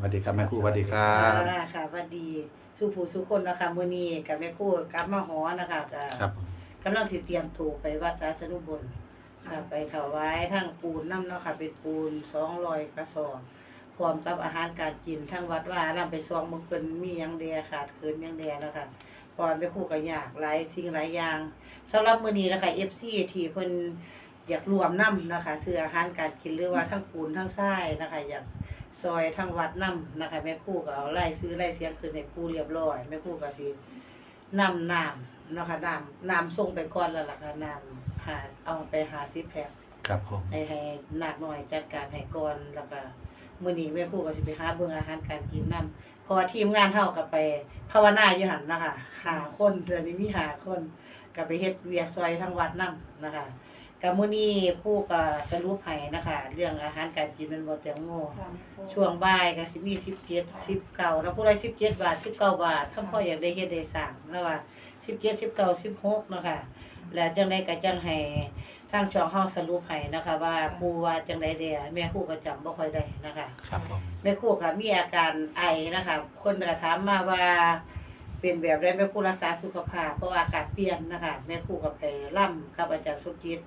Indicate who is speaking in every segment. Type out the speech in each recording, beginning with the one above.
Speaker 1: ครูสวัสดีครับ
Speaker 2: ค่ะค่ะสวัสดีสู่ผู้สู่คนนะคะมื้อนี้กับแม่ครูกลับมาหอนะคะก็
Speaker 1: ครับผม
Speaker 2: กำลังสิเตรียมตัวไปวัดสาสนุบลค่ะ ไปถวายทั้งปูนน้ำเนาะค่ะ เป็นปูน200กระสอบพร้อมกับอาหารการกินทั้งวัดว่านํไปซองมึงเพิ่นมีหยังแดขาดเคินหยังแดเนาะค่ะเพราะว่าแม่ครูก็อยากหลายสิ่งหลายอย่างสำหรับมื้อนี้นะคะ FC ที่เพิ่นอยากรวมนํนะคะซื้ออาหารการกินหรือว่าทั้งปูนทั้งทรายนะคะอยาก ซอยทั้งวัดนํนะคะแม่ครู่ก็เอาไล่ซื้อไล่เสียงคืนให้ปู่เรียบร้อยแม่ครู่ก็สินำน้ำเนาะค่ะน้ำน้ำส่งไปก่อนแล้วล่ะค่ะน้ำหาเอาไปหาซิแพ็ค
Speaker 1: ครับผม
Speaker 2: ให้ให้นักหน่อยจัดการให้ก่อนแล้วก็มื้อนี้แม่ครู่ก็สิไปหาเบิ่งอาหารการกินนํเพราะว่าทีมงานเฮาก็ไปภาวนาอยู่หั่นนะคะหาคนเดือนนี้มีหาคนก็ไปเฮ็ดเวียกซอยทั้งวัดนํนะคะ ก็มื้อนี้ผู้ก็สรุปให้นะคะ เรื่องอาหารการกินมันบ่แตงโมช่วงบ่ายก็สิมีสิบเจ็ดสิบเก้าแล้วผู้ใดสิบเจ็ดบาทสิบเก้าบาทคำพ่ออยากได้เฮ็ดได้สั่งแล้วว่าสิบเจ็ดสิบเก้าสิบหกเนาะค่ะแล้วจังไดก็จังให้ทางช่องเฮาสรุปให้นะคะ ว่าปูว่าจังไดเด้แม่ครูก็จำบ่ค่อยได้นะคะ
Speaker 1: ครับผม
Speaker 2: แม่ครูก็มีอาการไอนะคะ คนก็ถามมาว่าเป็นแบบใดแม่ครูรักษาสุขภาพเพราะว่าอากาศเปลี่ยนนะคะแม่ครูก็ไปร่ำกับอาจารย์สุจิต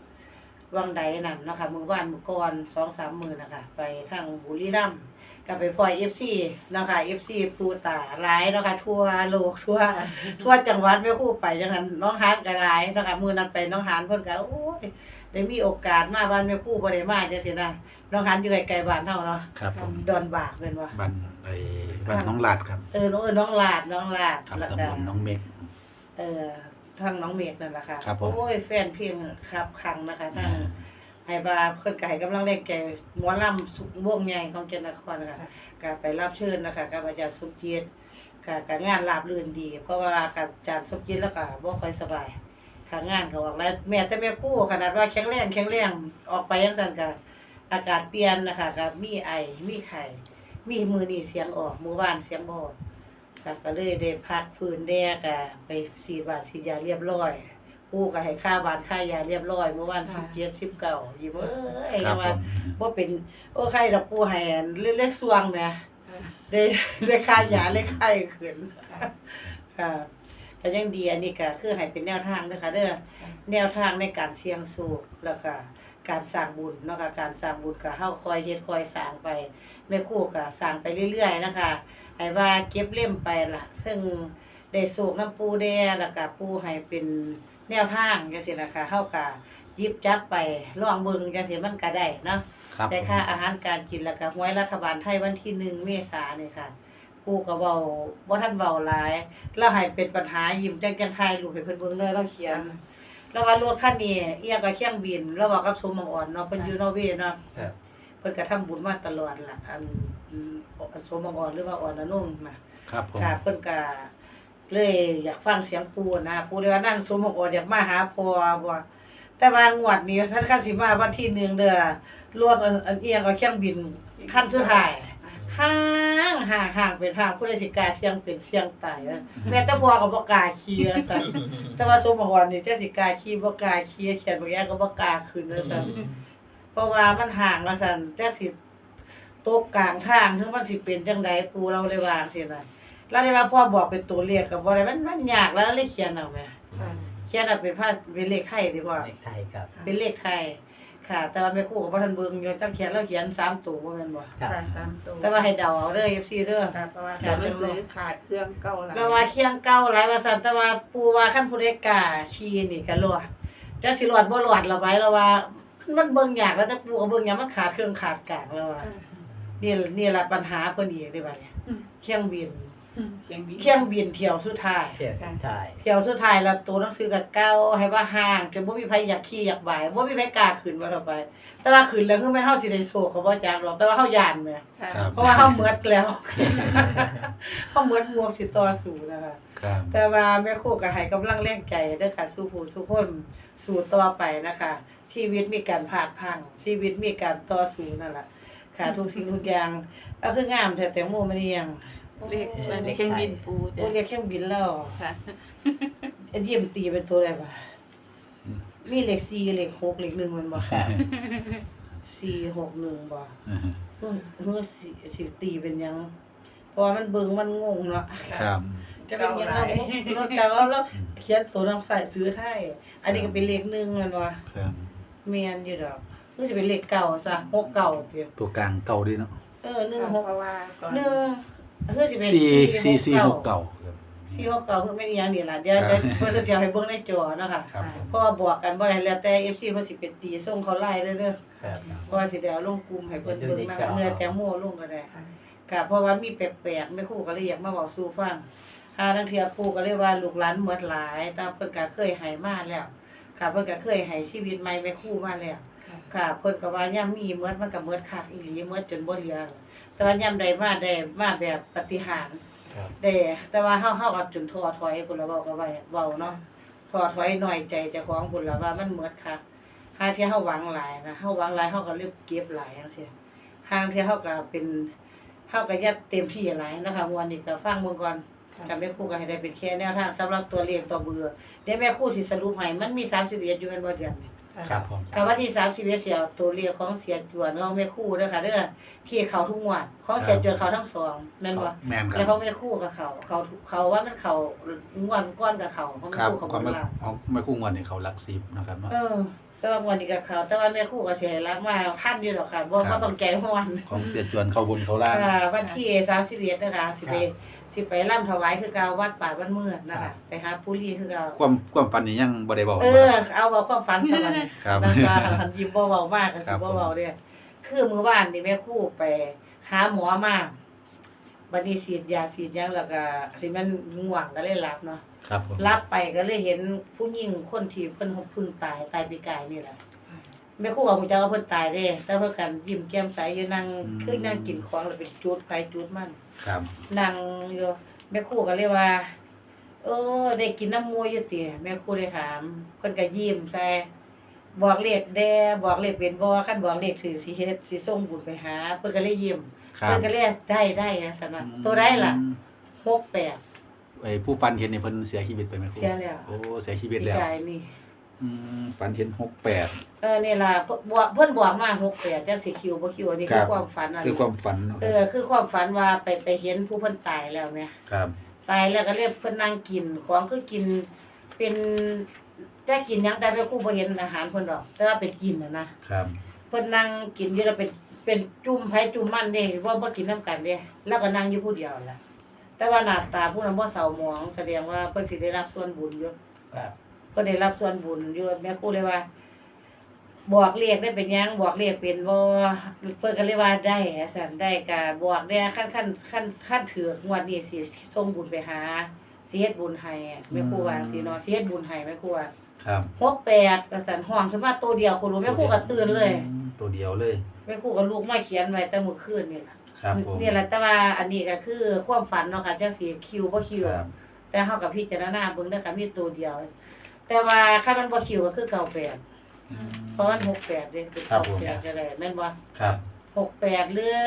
Speaker 2: วังใดนั่นเนาะคะมือบ้านมือก่อนสองสามมือนะคะไปทางบุรีรัมย์ก็ไปพลอยเอฟซีเนาะคะเอฟซีปูตาหลายเนาะคะทั่วโลกทั่วทั่วจังหวัดแม่ครู่ไปจังนั้นน้องฮานก็หลายเนาะคะมือนั้นไปน้องฮานเพิ่นก็โอ้ยได้มีโอกาสมาบ้านแม่ครู่บ่ได้มาจังซี่นะน้องฮานอยู่ไกลๆบ้านเฮาเนาะ
Speaker 1: ครับผม
Speaker 2: ดอนบากเป็นว่า
Speaker 1: บันไอ้บันน้องหลาดครับ
Speaker 2: เออน้องเออน้องลาดน้องลาด
Speaker 1: ครับ
Speaker 2: แล้ว
Speaker 1: ตำ
Speaker 2: ก็
Speaker 1: บลน้องเมก
Speaker 2: เออ ทางน้องเมฆนั่นแหละค่ะ
Speaker 1: ครับผม
Speaker 2: โอ้ยแฟนเพลงครับครั้งนะคะทางให้ว่าเพิ่นก็ให้กำลังแรงแก่หมอลำสุวงใหญ่ของเกณฑ์นครนะคะก็ไปรับเชิญนะคะกับอาจารย์สมจิตก็ก็งานราบรื่นดี เพราะว่ากับอาจารย์สมจิตแล้วก็บ่ค่อยสบายค่ะงานเขาออกแล้วแม่แต่แม่ครู่ขนาดว่าแข็งแรงแข็งแรงออกไปจังซั่นก็อากาศเปลี่ยนนะคะก็มีไอมีไข้มีมือนี่เสียงออกมื้อวานเสียงบ่ออก ค่ะก็เลยได้พักฟื้นแดกก็ไปฉีดวัคซีนยาเรียบร้อยปู่ก็ให้ค่าบ้านค่ายาเรียบร้อยเมื่อวันสิบเจ็ดสิบเก้าอยู่เอ้ย
Speaker 1: ครั
Speaker 2: แล้
Speaker 1: บ
Speaker 2: ว
Speaker 1: ผ
Speaker 2: ว่าม ว่าเป็นโอ้ใครดอกปู่ให้อันเล็กๆสวงแหมได้ได้ค่ายาเล็กไข้ขึ้นค่ะก็ยังดีอันนี้ก็คือให้เป็นแนวทางเด้อค่ะเด้อแนวทางในการเสี่ยงสูกแล้วก็ การสร้างบุญเนาะค่ะการสร้างบุญก็เฮาคอยเฮ็ดคอยสร้างไปแม่ครูก็สร้างไปเรื่อยๆนะคะให้ว่าเก็บเล่มไปล่ะ ซึ่งได้สูกน้ำปูแดแล้วก็ปูให้เป็นแนวทางจังซี่นะคะเฮาก็หยิบจับไปลองเบิ่งจังซี่มันก็ได้เนาะ
Speaker 1: ครับ
Speaker 2: ได้ค่าอาหารการกินแล้วก็หวยรัฐบาลไทยวันที่หนึ่งเมษายนนี่ค่ะปู่ก็เว้าบ่ทันเว้าหลาย แล้วให้เป็นปัญหายิ้มจังจังถ่ายรูปให้เพิ่นเบิ่งเลยเราเขียน แล้วว่ารถคันนี้เอียงกับเครื่องบิน แล้วว่ากับสมบังอ่อนเนาะเพิ่นอยู่นอร์เวย์เนาะ
Speaker 1: ครับ
Speaker 2: เพิ่นก็ทำบุญมาตลอดล่ะอันอืมสมบังอ่อนหรือว่าอ่อนอนุ่มน่ะ
Speaker 1: ครับผม
Speaker 2: ค่ะเพิ่นก็เลยอยากฟังเสียงปูนะปูเลยว่านั่งสวมหมวกอดอยากมาหาพ่อบ่แต่ว่างวดนี้ท่านคันสิมาวันที่หนึ่งเด้อรถอันอันเอียงก็เครื่องบินคันสุดท้ายห่าง ห่างห่างเป็นห่างผู้ใดสิกล้าเสี่ยงเป็นเสี่ยงตายเด้อแม้แต่พ่อก็บ่กล้าขี่ว่าซั่นแต่ว่าสมหมวกอดนี่จักสิกล้าขี่บ่กล้าขี่เขียนบ่แย่ก็บ่กล้าขึ้นว่าซั่นเพราะว่ามันห่างว่าซั่นจักสิตกกลางทางถึงมันสิเป็นจังไดปูเราเลยว่าจังซี่น่ะแล้วเลยว่าพ่อบอกเป็นตัวเลขกับบ่ได้มันมันยากแล้วเลยเขียนเอาแหมเขียนเอาเป็นภาษาเป็นเลขไทยดีกว่า
Speaker 3: เด็กไทยครับ
Speaker 2: เป็นเลขไทย ค่ะ แต่ว่าแม่ครูก็บ่ทันเบิ่งอยู่ตั้งเขียนแล้วเขียนสามตัวบ่แม่นบ่
Speaker 3: ครับ
Speaker 4: ค่ะสามตัว
Speaker 2: แต่ว่าให้เดาเอาเด้อ FC เด้อ
Speaker 4: ค่ะเพราะว่าการหนังสือขาดเครื่องเก่าหลาย
Speaker 2: แล้วว่าเคียงเก่าหลายว่าซั่นแต่ว่าปู่ว่าคันผู้ใดกล้าขี่นี่ก็รอดจักสิรอดบ่รอดละไว้แล้วว่า มันเบิ่งยากแล้วแต่ปู่ก็เบิ่งยากมันขาดเครื่องขาดกลางแล้วว่านี่นี่ล่ะปัญหาเพิ่นอีกเด้บัดนี้เครื่องบิน
Speaker 4: เขียงบี
Speaker 2: เครื่องบินเที่ยวสุดท้าย
Speaker 3: เทียบสุดท้าย
Speaker 2: เที่ยวสุดท้ายแล้วตัวหนังสือกับเก้าให้ว่าห่างจนบ่มีไผอยากขี่อยากบ่ายบ่มีไผกล้าขึ้นว่าต่อไป แต่ว่าขึ้นแล้วคือแม่นเฮาสิได้โชคก็บ่จักหรอกแต่ว่าเฮาย่านแหม
Speaker 4: ค่ะ
Speaker 1: ครับ
Speaker 2: เพราะว่าเฮาหมดแล้วเฮาหมดหมวกสิต่อสู้นะคะ
Speaker 1: ครับ
Speaker 2: แต่ว่าแม่ครูก็ให้กำลังแรงใจเด้อค่ะสู้ผู้สู้คนสู้ต่อไปนะคะ ชีวิตมีการพลาดพลัง ชีวิตมีการต่อสู้นั่นล่ะค่ะทุกสิ่งทุกอย่างก็คืองามแต่แตงโมมันยัง
Speaker 4: เลขมันเครื่องบินปู
Speaker 2: โอ้
Speaker 4: จ้ะ
Speaker 2: เรียกเครื่องบินแล้ว
Speaker 4: ค่ะ
Speaker 2: ไอ้เยี่ยมตีเป็นตัวอะไรบ่มีเลข4เลข6เลข1มันบ่ค่ะ4 6 1บ่เฮ้ยเฮ้ยสิสิตีเป็นหยังเพราะว่ามันเบิ่งมันงงเนาะ
Speaker 1: ครับ
Speaker 2: จะเป็นยังไงรถเก่าแล้วแล้วเขียนตัวน้ำใส่ซื้อไทยอันนี้ก็เป็นเลขหนึ่งแมันวะ
Speaker 1: ครับ
Speaker 2: เมียนอยู่ดอกคือจะเป็นเลขเก่าซะหกเก่าเดียว
Speaker 1: ตัวกลางเก่าดีเนาะ
Speaker 2: เออหนึ่งหก
Speaker 4: เพราะว่าตอน
Speaker 2: หนึ่ง คือจะเป็น
Speaker 1: สี่สี่สี่หกเก่าครับ
Speaker 2: สี่หกเก่าคือไม่มีอย่างนี้ล่ะเดี๋ยว
Speaker 1: ครั
Speaker 2: จะ
Speaker 1: บ
Speaker 2: เพิ่นจะเสียให้เบิ่งในจอเนาะค่ะ
Speaker 1: ครับผม
Speaker 2: เพราะว่าบอกกันบ่ได้แล้วแต่ FC เพิ่นสิเป็นตีส่งเขาไล่เด้อ
Speaker 3: ครับ
Speaker 2: ๆเพราะว่าสิได้เอาลงกลุ่มให้เพิ่นเบิ่งนะเนื้อแตงโมลงก็ได้
Speaker 4: ค่ะ
Speaker 2: ก็เพราะว่ามีแปลกๆแม่ครูก็เลยอยากมาเว้าสู่ฟังหาทั้งเทียปู่ก็เลยว่าลูกหลานหมดหลาย แต่เพิ่นก็เคยให้มาแล้วค่ะเพิ่นก็เคยให้ชีวิตใหม่แม่ครูมาแล้ว
Speaker 4: ค่ะ
Speaker 2: ค่ะเพิ่นก็ว่าย่ํมีหมดมันก็หมดคักอีหลีหมดจนบ่เหลือ แต่ว่าย่ํใดมาได้มาแบบปาฏิหาริย์
Speaker 3: ครับ
Speaker 2: แต่แต่ว่าเฮาเฮาก็จนท้อถอยพุ่นละเว้าก็ไว้เว้าเนาะท้อถอยน้อยใจเจ้าของพุ่นละว่ามันหมดคักหาที่เฮาหวังหลายนะเฮาหวังหลายเฮาก็เลยเก็บหลายจังซี่ทางที่เฮาก็เป็นเฮาก็ยัดเต็มที่หลายนะคะวันนี้ก็ฟังเบิ่งก่อน
Speaker 4: ค่ะ
Speaker 2: กับแม่ครูก็ให้ได้เป็นแค่แนวทางสำหรับตัวเลขตัวเบื่อเดี๋ยวแม่ครูสิสรุปให้มันมี31อยู่แม่นบ่เดือนนี้
Speaker 1: ครับผม
Speaker 2: กับวันที่31เสียตัวเลขของเสียจวนของแม่ครูเด้อค่ะเด้อที่เขาทุกงวดของเสียจวนเขาทั้งสองแม่นบ่
Speaker 1: แม่นค
Speaker 2: แล้ว
Speaker 1: รับ
Speaker 2: เขาไม่คู่กับเขาเขาเขาว่ามันเขาง่วนก้อนกับเขาเขาไม่
Speaker 1: ครับ
Speaker 2: คู่เขา
Speaker 1: ความ
Speaker 2: บ
Speaker 1: ไม่
Speaker 2: นล่าง
Speaker 1: เอาไม่คู่งอนเนี่ยเขารักซิบนะครับเนาะ
Speaker 2: เออแต่ว่างวนนี้กับเขา แต่ว่าแม่คู่กับเสียรักมาท่านอยู่หรอกค่ะบ่
Speaker 1: ครับ
Speaker 2: บ่ต้องแก้งวน
Speaker 1: ของเสียจวนเขาบนเขาล่าง
Speaker 2: อ่าวันที่31นะคะสิไป สิไปร่ำถวายคือเกาวัดป่าบ้านเมืองนะ
Speaker 1: ครั
Speaker 2: คะ
Speaker 1: บ
Speaker 2: ไปหาผู้รีคือเกา
Speaker 1: ความความฝันนี่ยังบ่ได้บอก
Speaker 2: เออ เอาเอาความฝันซะมัน
Speaker 1: ครับ
Speaker 2: นั่นว่าหันยิ้มบ่เว้ามากก็
Speaker 1: ค
Speaker 2: สิ
Speaker 1: รับ
Speaker 2: บ่เว้าเด้อคือมื้อวานนี่แม่ครู่ไป หาหมอมาบัดนี้ฉีดยาฉีดหยังแล้วก็สิมันง่วงก็เลยหลับเนาะ
Speaker 1: ครับผม
Speaker 2: รับไปก็เลยเห็นผู้หญิงคนที่เพิ่นเพิ่งตายตายปีกายนี่แหละ แม่ครูกับผู้เจ้าว่าเพิ่นตายเด้แต่เพิ่นกันยิ้มแก้มใสอยู่นั่งคือนั่งกินของแล้วเป็นจุดไฟจุดมัน
Speaker 1: ครับ
Speaker 2: นั่งอยู่แม่ครูก็เลยว่าโอ้ได้กินน้ำมูอยู่ติแม่ครูได้ถามเพิ่นก็ยิ้มใส่บอกเลขแด่บอกเลขเป็นบ่คันบอกเลขสิสิเฮ็ดสิส่งบุญไปหาเพิ่นก็เลยยิ้ม
Speaker 1: ครั
Speaker 2: เพิ่
Speaker 1: บ
Speaker 2: นก็เลยได้ได้อะซั่นน่ะตัวได้ล่ะ68
Speaker 1: ไอ้ผู้ฝันเห็นนี่เพิ่นเสียชีวิตไปไหมครู
Speaker 2: เสียแล้ว
Speaker 1: โอ้เสียชีวิต
Speaker 2: ปี
Speaker 1: แล้ว
Speaker 2: กายนี่
Speaker 1: อืมฝันเห็นหกแปด
Speaker 2: เออนี่ล่ะเพิ่นบอกเพิ่นบอกมา68จังสิคิวบ่คิวอันนี้
Speaker 1: ครั
Speaker 2: คือบ ความฝันอัน
Speaker 1: คือความฝันเนาะ
Speaker 2: เออคือความฝันว่าไปไปเห็นผู้เพิ่นตายแล้วแหม
Speaker 1: ครับ
Speaker 2: ตายแล้วก็เรียกเพิ่นนั่งกินของคือกิน เป็นแต่กินหยังแต่ไปครู่บ่เห็นอาหารเพิ่นดอก แต่ว่าเป็นกินน่ะนะครับ เพิ่นนั่งกินอยู่แล้วเป็นเป็นจุ่มไผจุ่มมันเด้ว่าบ่กินนํกันเด้แล้วก็นั่งอยู่ผู้เดียวล่ะ แต่ว่าหน้าตาผู้นั้นบ่เศร้าหมองแสดงว่าเพิ่นสิได้รับส่วนบุญอยู่
Speaker 3: ครับ
Speaker 2: ก็ได้รับส่วนบุญอยู่แม่ครูเลยว่า บอกเรียกได้เป็นหยังบอกเรียกเป็นบ่เพิ่นก็เลยว่าได้อะสั่นได้ก็บอกได้ขั้นขั้นขั้นขั้นถือกงวดนี้สิส่งบุญไปหาสิเฮ็ดบุญให้อะแม่ครูว่าสิเนาะสิเฮ็ดบุญให้แม่ครูว่า
Speaker 1: ครับ
Speaker 2: 68ว่าซั่นห้องขึ้นมาตัวเดียวคนรู้แม่ครูก็ตื่นเลย
Speaker 1: อืมตัวเดียวเลย
Speaker 2: แม่ครูก็ลูกมาเขียนไว้แต่มื้อคืนนี่ล่ะ
Speaker 1: ครับผม
Speaker 2: นี่แหละแต่ว่าอันนี้ก็คือความฝันเนาะค่ะจังสิคิวบ่คิว
Speaker 1: ครับ
Speaker 2: แต่เฮากับพิจารณาเบิ่งเด้อค่ะมีตัวเดียว แต่ว่าคันมันบ่คิวก็คือเก่าแปด
Speaker 1: อืม
Speaker 2: เพราะมันหกแปดเด้เป็น
Speaker 1: ครับ
Speaker 2: เก่า
Speaker 1: ผม
Speaker 2: แปดก็ได้แม่นบ่
Speaker 1: ครับ
Speaker 2: หกแปดหรือ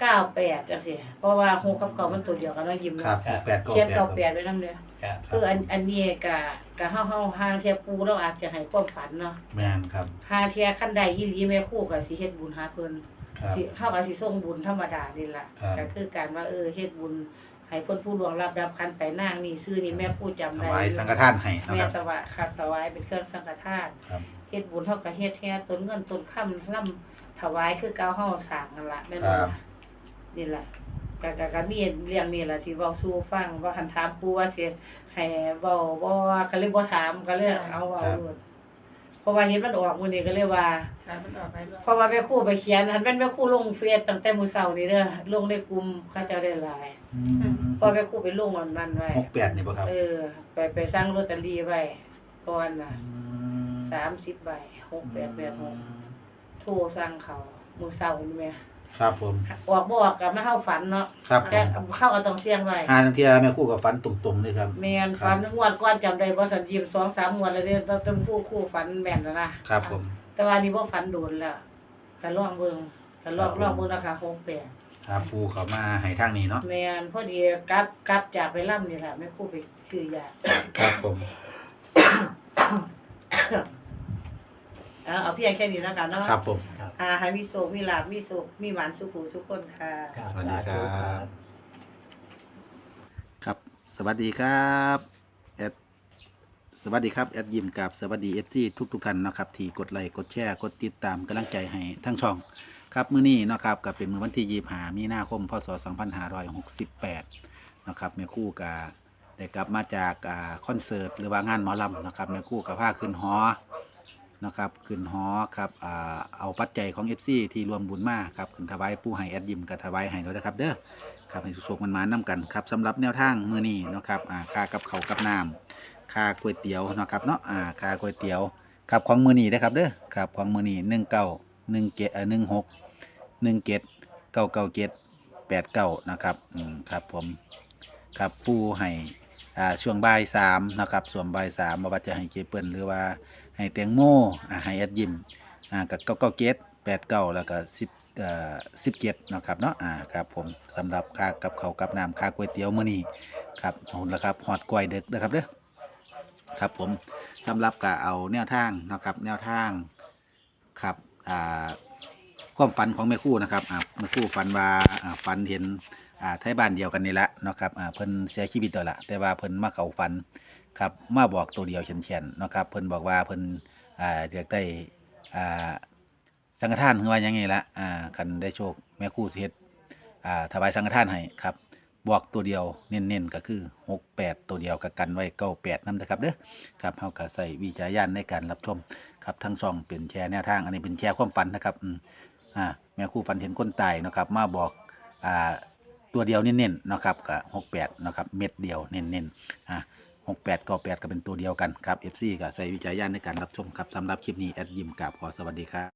Speaker 2: เก้าแปดจังซี่เพราะว่าหกกับเก่ามันตัวเดียวกันเนาะยิ้ม
Speaker 1: ครับ
Speaker 2: เนาะ
Speaker 1: หกแปดก็
Speaker 2: เขียน
Speaker 1: แปด
Speaker 2: เก่าแปดไว้นำเด้อ
Speaker 3: ครับ
Speaker 2: คืออันอันนี้ก็ก็เฮาเฮาห่างเทียปูเราอาจจะให้ความฝันเนาะ
Speaker 1: แม่นครับ
Speaker 2: หาเทียคันใดอีหลีแม่ครูก็สิเฮ็ดบุญหาเพิ่น
Speaker 1: ครับ
Speaker 2: สิเฮาก็สิส่งบุญธรรมดานี่ล่ะ
Speaker 1: ครับ
Speaker 2: ก็คือการว่าเออเฮ็ดบุญ ให้เพิ่นผู้ล่วงลับรับคันไปนางนี่ชื่อนี่แม่พูดจำ
Speaker 1: ถ
Speaker 2: ได้
Speaker 1: วายสังฆทานให้นะ
Speaker 2: แม่
Speaker 1: ครับ
Speaker 2: สวะขาดสวายเป็นเครื่องสังฆทาน
Speaker 1: ครับ
Speaker 2: เฮ็ดบุญเท่ากับเฮ็ดแท้ต้นเงินต้นค่ำล่ำถวายคือเก่าเฮาสร้างนั่นล่ะแม่นบ่
Speaker 1: ครั
Speaker 2: ล่ะ
Speaker 1: บ
Speaker 2: นี่ล่ะก็ก็ก็มีเรื่องนี้ล่ะที่เว้าสู่ฟังว่าคันถามปู่ว่าสิให้เว้าบ่ก็เลยบ่ถามก็เลยเอาเว้าโลดเพ ราะว่าเห็นมันออกมื้อนี้ก็เลยว่า
Speaker 4: ค่ะมันออกไปแล้ว
Speaker 2: เพราะว่าแม่ครูไปเขียนหันแม่นแม่ครูลงเฟซตั้งแต่มื้อเช้านี่เด้อลงในกลุ่มเขาเจ้าได้หลาย
Speaker 1: อืม
Speaker 2: เพราะแม่ครูไปลงอันนั้นไว้
Speaker 1: หกแปดนี่ป่ะครับ
Speaker 2: เออ ไปไปสร้างลอตเตอรี่ไว้ก่อนน่ะ
Speaker 1: อืม
Speaker 2: สามสิบใบหกแปดแปดหกโทรสั่งเขามือเศร้านี่แหม่
Speaker 1: ครับผม
Speaker 2: ออกบออกกับมาเข้าฝันเนาะ
Speaker 1: ครับผ
Speaker 2: แต่
Speaker 1: ม
Speaker 2: เข้าก็ต้องเสี่ยงไว้
Speaker 1: หาทังเทียแม่ครู่กับฟันตรงๆเลยครับ
Speaker 2: แม่นฝันงวดก่อนจำได้บ่สันยิมสองสามงวดแล้วเด้ต้องต้องคู่คู่ฝันแม่นแล้วนะครับ
Speaker 1: ผม
Speaker 2: แต่ว่านี่บ่ฝันโดนแล้วก็ลองเบิ่งก็ลอง
Speaker 1: ครับผม
Speaker 2: ลองเบิ่งราคาหกแปด
Speaker 1: ครับปูเขามาให้ทางนี้เนาะ
Speaker 2: แม่นพอดีกลับกลับจากไปล่ำนี่แหละแม่ครู่ไปซื้อยา
Speaker 1: ครับผม
Speaker 2: เอาเอาเพียงแค่นี้แล้วกันเนาะ
Speaker 1: ครับผม
Speaker 2: อ่าให้มีโศกมีลาบมีสุขมีหวานสุขหูสุขคนค่ะ
Speaker 3: ครับ
Speaker 1: สวัสดีครับ
Speaker 3: สาธุ
Speaker 1: สวัสดีครับแอดสวัสดีครับแอดยิมกับสวัสดีเอซีทุกทุกๆท่านนะครับที่กดไลค์กดแชร์กดติดตามกำลังใจให้ทั้งช่อง ครับมื้อนี้เนาะครับก็เป็นมื้อวันที่ยี่หามีนาคมพศ 2568นะครับแม่ครู่ก็ได้กลับมาจากอ่าคอนเสิร์ตหรือว่างานหมอลำนะครับแม่ครู่ก็พาขึ้นหอ นะครับขึ้นหอครับอ่าเอาปัจจัยของ FC ที่รวมบุญมาครับขึ้นถวายปู่ให้แอดยิมกับถวายให้ด้วยนะครับเด้อครับให้สุขๆมันมานํกันครับสำหรับแนวทางมื้อนี้เนาะครับอ่าค่ากับเขาวกับน้ำค่าก๋วยเตี๋ยวเนาะครับเนาะอ่าค่าก๋วยเตี๋ยวครับของมื้อนี้นะครับเด้อครับของมื้อนี้19 1เกเอ่อ16หนึ่งเกตเก้าเก้าเกตแปดเก้านะครับอืมครับผมครับปูให้ อ่าช่วงบ่ายสามนะครับส่วนบ่ายสามมาว่าจะให้เจเปิลหรือว่าให้แตงโมอ่าให้แอดยิมอ่ากับเก้าเก้าเกตแปดเก้าแล้วก็สิบเอ่อสิบเกตนะครับเนาะอ่าครับผมสำหรับค่ากับเขาวกับน้ำค่าก๋วยเตี๋ยวมื้อนี้ครับเอาละครับฮอดกล้วยเด็กนะครับเด้อครับผมสำหรับกะเอาแนวทางนะครับ แนวทางครับอ่าความฝันของแม่คู่นะครับอ่าแม่คู่ฝันว่าอ่าฝันเห็น อ่าไทยบ้านเดียวกันนี่แหละเนาะครับอ่าเพิ่นเสียชีวิตแล้วละแต่ว่าเพิ่นมาเข้าฝันครับมาบอกตัวเดียวเฉียนๆเนาะครับเพิ่นบอกว่าเพิ่นอ่าอยากได้อ่าสังฆทานคือว่ายังไงละอ่าคันได้โชคแม่ครู่เฮ็ดอ่าถวายสังฆทานให้ครับบอกตัวเดียวเน้นๆก็คือ 68 ตัวเดียวกับกันไว้98นำนะครับเด้อครับเฮาก็ใส่วิจารณญาณในการรับชมครับทั้งช่องเป็นแชร์แนวทาง อันนี้เป็นแชร์ความฝันนะครับอืมอ่าแม่ครู่ฝันเห็นคนตายเนาะครับมาบอกอ่า ตัวเดียวเน้นๆนะครับกับหกแปดนะครับเม็ดเดียวเน้นๆอะหกแปดก็แปดก็เป็นตัวเดียวกันครับเอฟซีก็ใส่วิจัยญาณในการรับชมครับสำหรับคลิปนี้แอดยิมกับขอสวัสดีครับ